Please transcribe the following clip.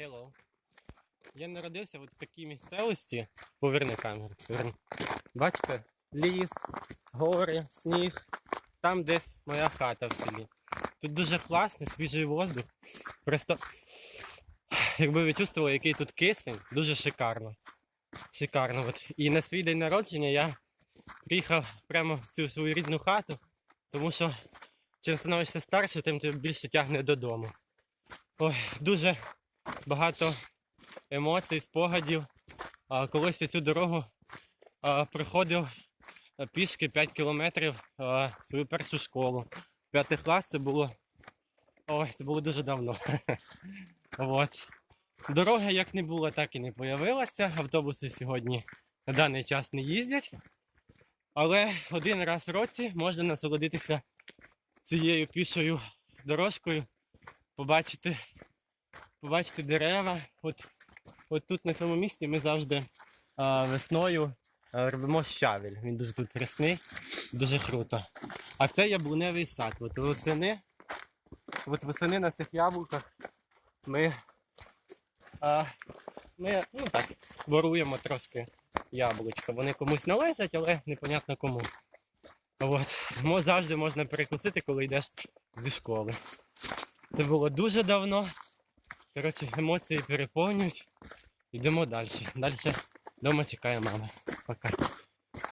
Hello. Я народився в такій місцевості. Поверни камеру. Поверни. Бачите, ліс, гори, сніг. Там десь моя хата в селі. Тут дуже класно, свіжий воздух. Просто, якби ви чувствували, який тут кисень, дуже шикарно. Шикарно. От. І на свій день народження я приїхав прямо в цю свою рідну хату, тому що чим становишся старше, тим тебе більше тягне додому. Ой, дуже багато емоцій, спогадів. Колись я цю дорогу а, проходив пішки 5 кілометрів свою першу школу. П'ятий клас це було. Ой, це було дуже давно. От. Дороги як не було, так і не появилася. Автобуси сьогодні на даний час не їздять. Але один раз в році можна насолодитися цією пішою дорожкою, побачити, побачити дерева. От, от тут на цьому місці ми завжди а, весною а, робимо щавель. Він дуже тут рясний, дуже круто. А це яблуневий сад. От восени, от восени на цих яблуках ми, а, ми ну так, воруємо трошки яблучка. Вони комусь належать, але непонятно кому. От. Завжди можна перекусити, коли йдеш зі школи. Це було дуже давно. Коротше, емоції переповнюють. Йдемо далі. Далі вдома чекає мама. Пока.